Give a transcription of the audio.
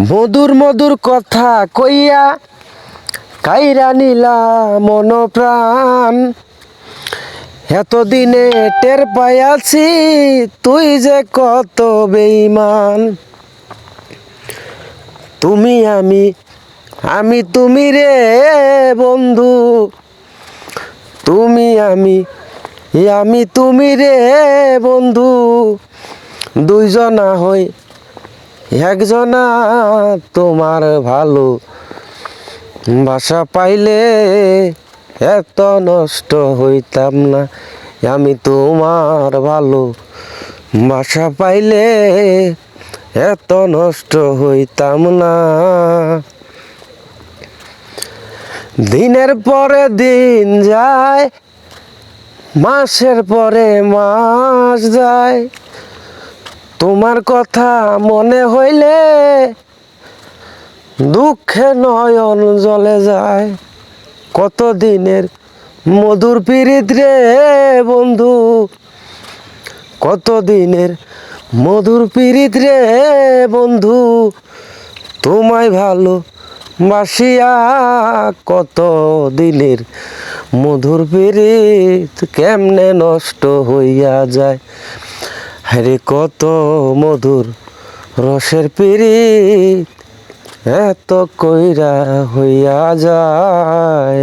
মধুর মধুর কথা কইয়া কাইরা নিলা মন প্রাণ এতদিনে টের পাইয়াছি তুই যে কত বেইমান তুমি আমি আমি তুমি রে বন্ধু। তুমি আমি আমি তুমি রে বন্ধু। দুইজনা হই একজনা তোমার ভালো বাসা পাইলে এত নষ্ট হইতাম না। আমি তোমার ভালো বাসা পাইলে এত নষ্ট হইতাম না। দিনের পরে দিন যায়, মাসের পরে মাস যায়। তোমার কথা মনে হইলে দুঃখে নয়ন জ্বলে যায়। কত দিনের মধুর পীড়িত রে বন্ধু? কত দিনের মধুর পীড়িত রে বন্ধু? তোমায় ভালো বাসিয়া কত দিনের মধুর পীড়িত কেমনে নষ্ট হইয়া যায়? হরে কত মধুর রসের পিড়ি এত কইরা হইয়া যায়।